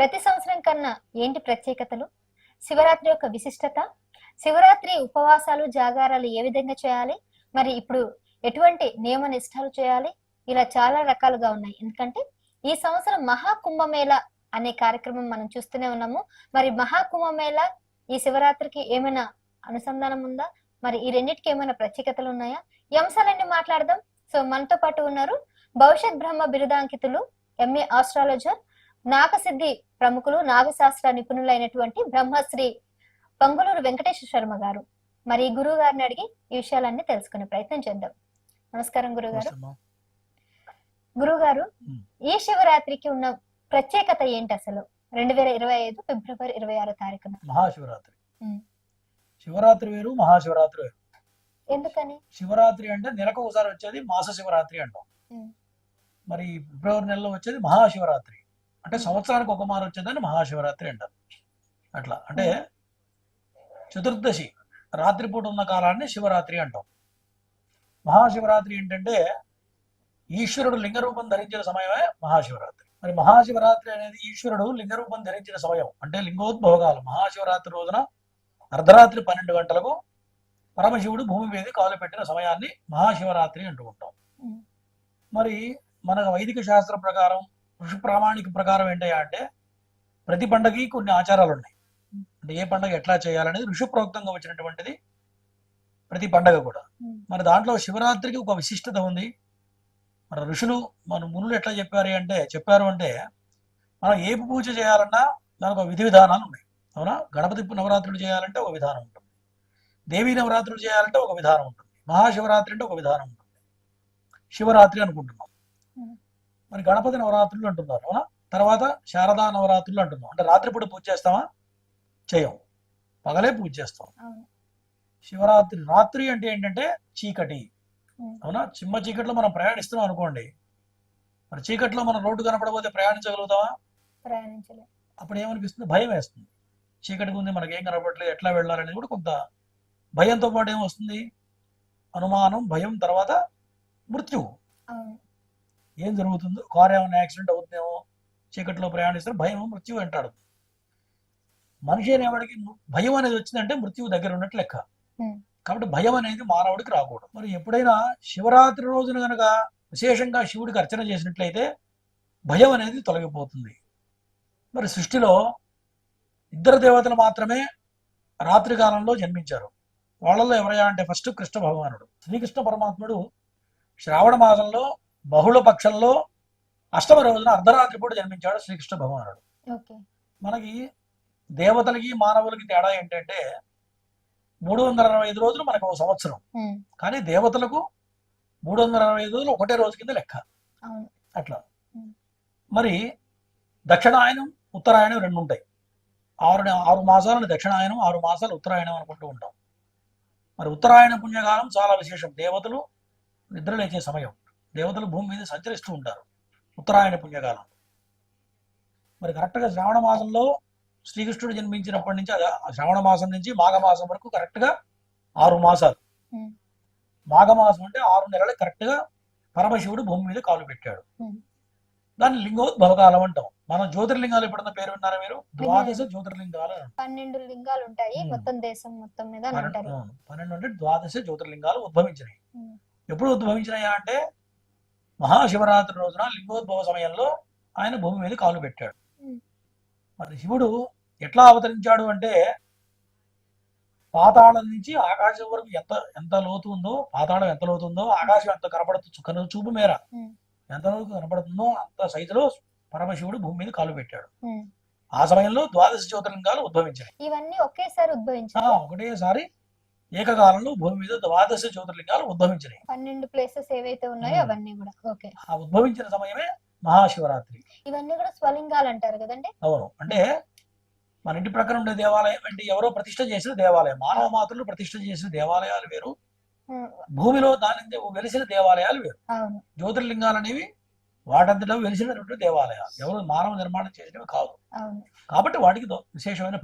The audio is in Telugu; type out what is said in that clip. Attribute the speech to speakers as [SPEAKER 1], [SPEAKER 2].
[SPEAKER 1] ప్రతి సంవత్సరం కన్నా ఏంటి ప్రత్యేకతలు? శివరాత్రి యొక్క విశిష్టత? శివరాత్రి ఉపవాసాలు జాగారాలు ఏ విధంగా చేయాలి? మరి ఇప్పుడు ఎటువంటి నియమ నిష్టాలు చేయాలి? ఇలా చాలా రకాలుగా ఉన్నాయి. ఎందుకంటే ఈ సంవత్సరం మహాకుంభమేళ అనే కార్యక్రమం మనం చూస్తూనే ఉన్నాము. మరి మహాకుంభమేళ ఈ శివరాత్రికి ఏమైనా అనుసంధానం ఉందా? మరి ఈ రెండింటికి ఏమైనా ప్రత్యేకతలు ఉన్నాయా? ఈ అంశాలన్నీ మాట్లాడదాం. సో మనతో పాటు ఉన్నారు భవిష్యత్ బ్రహ్మ బిరుదాంకితులు ఎంఏ ఆస్ట్రాలజర్ నాగసిద్ధి ప్రముఖులు నాగశాస్త్ర నిపుణులైనటువంటి బ్రహ్మశ్రీ పంగులూరు వెంకటేశ్వర శర్మ గారు. మరి గురువు గారిని అడిగి ఈ విషయాలన్నీ తెలుసుకునే ప్రయత్నం చేద్దాం. నమస్కారం గురువు గారు
[SPEAKER 2] అవసరమా?
[SPEAKER 1] గురువు గారు
[SPEAKER 2] ఉమ్.
[SPEAKER 1] ఈ శివరాత్రికి ఉన్న ప్రత్యేకత ఏంటి అసలు? రెండు వేల ఇరవై ఐదు ఫిబ్రవరి ఇరవై ఆరో తారీఖున.
[SPEAKER 2] మహాశివరాత్రి. శివరాత్రి వేరు మహాశివరాత్రి వేరు.
[SPEAKER 1] ఎందుకని?
[SPEAKER 2] శివరాత్రి అంటే నెలకు ఒకసారి వచ్చేది మాస శివరాత్రి అంటాం. మరి ఫిబ్రవరి నెలలో వచ్చేది మహాశివరాత్రి. అంటే సంవత్సరానికి ఒక మారు వచ్చేదాన్ని మహాశివరాత్రి అంటారు. అట్లా. అంటే చతుర్దశి రాత్రిపూట ఉన్న కాలాన్ని శివరాత్రి అంటాం. మహాశివరాత్రి ఏంటంటే ఈశ్వరుడు లింగ రూపం ధరించిన సమయమే మహాశివరాత్రి. మరి మహాశివరాత్రి అనేది ఈశ్వరుడు లింగ రూపం ధరించిన సమయం. అంటే లింగోద్భవకాలం మహాశివరాత్రి రోజున అర్ధరాత్రి పన్నెండు గంటలకు పరమశివుడు భూమి మీద కాలు పెట్టిన సమయాన్ని మహాశివరాత్రి అంటూ ఉంటాం. మరి మన వైదిక శాస్త్రం ప్రకారం ఋషి ప్రామాణిక ప్రకారం ఏంటయ్యా అంటే ప్రతి పండగకి కొన్ని ఆచారాలు ఉన్నాయి అంటే ఏ పండగ ఎట్లా చేయాలనేది ఋషి ప్రోక్తంగా వచ్చినటువంటిది ప్రతి పండగ కూడా. మరి దాంట్లో శివరాత్రికి ఒక విశిష్టత ఉంది. మన ఋషులు మన మునులు ఎట్లా చెప్పారు అంటే చెప్పారు అంటే మనం ఏ పూజ చేయాలన్నా దానికి ఒక విధి విధానాలు ఉన్నాయి. అవునా? గణపతి నవరాత్రులు చేయాలంటే ఒక విధానం ఉంటుంది. దేవీ నవరాత్రులు చేయాలంటే ఒక విధానం ఉంటుంది. మహాశివరాత్రి అంటే ఒక విధానం ఉంటుంది. శివరాత్రి అనుకుంటున్నాం. మరి గణపతి నవరాత్రులు అంటున్నారు. అవునా తర్వాత శారదా నవరాత్రులు అంటున్నాం. అంటే రాత్రిపూట పూజ చేస్తామా? చేయం. పగలే పూజ చేస్తాం. శివరాత్రి రాత్రి అంటే ఏంటంటే చీకటి. అవునా? చిమ్మ చీకట్లో మనం ప్రయాణిస్తున్నాం అనుకోండి. మరి చీకట్లో మనం రోడ్డు కనపడకపోతే ప్రయాణించగలుగుతామా? అప్పుడు ఏమనిపిస్తుంది? భయం వేస్తుంది. చీకటిగా ఉంది మనకి ఏం కనపడట్లేదు ఎట్లా వెళ్ళాలనేది కూడా కొంత భయంతో పాటు ఏమొస్తుంది? అనుమానం భయం తర్వాత మృత్యువు. ఏం జరుగుతుందో కారు ఏమైనా యాక్సిడెంట్ అవుతుందేమో చీకట్లో ప్రయాణిస్తే భయం మృత్యువు వెంటాడు మనిషి అనేవాడికి భయం అనేది వచ్చిందంటే మృత్యువు దగ్గర ఉన్నట్టు లెక్క. కాబట్టి భయం అనేది మానవుడికి రాకూడదు. మరి ఎప్పుడైనా శివరాత్రి రోజున గనక విశేషంగా శివుడికి అర్చన చేసినట్లయితే భయం అనేది తొలగిపోతుంది. మరి సృష్టిలో ఇద్దరు దేవతలు మాత్రమే రాత్రి కాలంలో జన్మించారు. వాళ్ళలో ఎవరయ్యా అంటే ఫస్ట్ కృష్ణ భగవానుడు. శ్రీకృష్ణ పరమాత్ముడు శ్రావణ మాసంలో బహుళ పక్షంలో అష్టమ రోజున అర్ధరాత్రి పూట జన్మించాడు శ్రీకృష్ణ భగవానుడు. మనకి దేవతలకి మానవులకి తేడా ఏంటంటే మూడు వందల అరవై ఐదు రోజులు మనకు ఒక సంవత్సరం. కానీ దేవతలకు మూడు వందల అరవై ఐదు రోజులు ఒకటే రోజు కింద లెక్క. అట్లా. మరి దక్షిణాయనం ఉత్తరాయణం రెండు ఉంటాయి. ఆరు ఆరు మాసాలను దక్షిణాయనం ఆరు మాసాలు ఉత్తరాయణం అనుకుంటూ ఉంటాం. మరి ఉత్తరాయణ పుణ్యకాలం చాలా విశేషం. దేవతలు నిద్ర లేచే సమయం. దేవతలు భూమి మీద సంచరిస్తూ ఉంటారు ఉత్తరాయణ పుణ్యకాలం మరి కరెక్ట్గా శ్రావణ మాసంలో శ్రీకృష్ణుడు జన్మించినప్పటి నుంచి శ్రావణ మాసం నుంచి మాఘమాసం వరకు కరెక్ట్గా ఆరు మాసాలు. మాఘమాసం అంటే ఆరు నెలలు కరెక్ట్గా పరమశివుడు భూమి మీద కాలు పెట్టాడు. దాన్ని లింగోద్భవ కాలం అంటాం మనం జ్యోతిర్లింగాలు ఎప్పుడన్నా పేరు విన్నారా మీరు ద్వాదశ జ్యోతిర్లింగాలు.
[SPEAKER 1] పన్నెండు లింగాలు ఉంటాయి. మొత్తం దేశం మొత్తం మీద
[SPEAKER 2] పన్నెండు అంటే ద్వాదశ జ్యోతిర్లింగాలు ఉద్భవించినాయి. ఎప్పుడు ఉద్భవించినాయా అంటే మహాశివరాత్రి రోజున లింగోద్భవ సమయంలో ఆయన భూమి మీద కాలు పెట్టాడు. మరి శివుడు ఎట్లా అవతరించాడు అంటే పాతాళం నుంచి ఆకాశం వరకు ఎంత ఎంత లోతు ఉందో పాతాళం ఎంత లోతు ఉందో ఆకాశం ఎంత కనపడుతు కను చూపు మేర. ఎంత లోతు కనపడుతుందో అంత సైజులో పరమశివుడు భూమి మీద కాలు పెట్టాడు. ఆ సమయంలో ద్వాదశ జ్యోతిర్లింగాలు ఉద్భవించాయి
[SPEAKER 1] ఇవన్నీ ఒకేసారి ఉద్భవించాయి
[SPEAKER 2] ఒకటేసారి ఏకకాలంలో భూమి మీద ద్వాదశ జ్యోతిర్లింగాలు ఉద్భవించినాయి.
[SPEAKER 1] పన్నెండు ప్లేసెస్ ఏవైతే ఉన్నాయో
[SPEAKER 2] ఉమ్.
[SPEAKER 1] అవన్నీ కూడా. ఓకే
[SPEAKER 2] ఆ ఉద్భవించిన సమయమే మహాశివరాత్రి.
[SPEAKER 1] ఇవన్నీ కూడా స్వలింగాలు అంటారు కదండి?
[SPEAKER 2] అవును. అంటే మన ఇంటి ప్రక్కన ఉండే దేవాలయం అంటే ఎవరో ప్రతిష్ట చేసిన దేవాలయం. మానవ మాతృలు ప్రతిష్ట చేసిన దేవాలయాలు వేరు.
[SPEAKER 1] ఉమ్.
[SPEAKER 2] భూమిలో దాని వెలిసిన దేవాలయాలు వేరు. జ్యోతిర్లింగాలు అనేవి వాటంతటా వెలిసినటువంటి దేవాలయాలు. ఎవరు మానవ నిర్మాణం చేసినవి కాదు. కాబట్టి వాటికి విశేషమైన